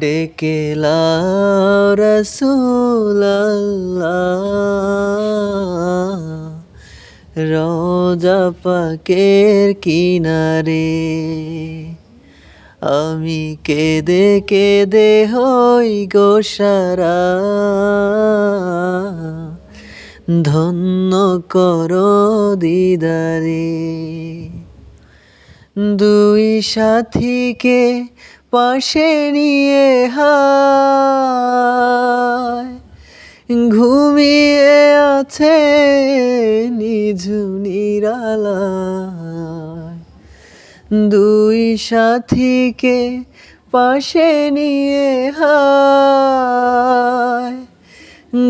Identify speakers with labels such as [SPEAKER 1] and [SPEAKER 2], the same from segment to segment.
[SPEAKER 1] ডেকে রসুল্লাহ রোজা পাকের কিনারে আমি কেঁদে কেঁদে হই গোসারা ধন্য কর দিদারে। দুই সাথীকে পাশে নিয়ে হায় ঘুমিয়ে আছে নিঝুনিরালায় দুই সাথীকে পাশে নিয়ে হায়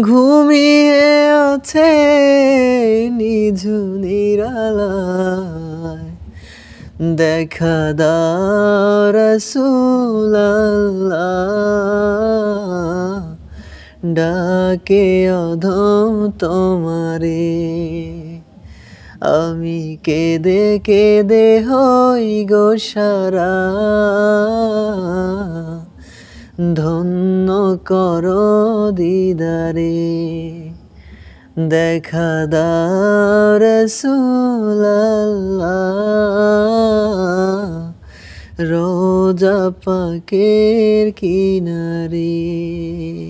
[SPEAKER 1] ঘুমিয়ে আছে নিঝুনিরালায় দেখা রসুল্লাহ ডাকে অধম তোমারে। আমি কেঁদে কেঁদে হই গো সারা। ধন্য কর দিদারে দেখা দার রোজা পাকের কিনারে।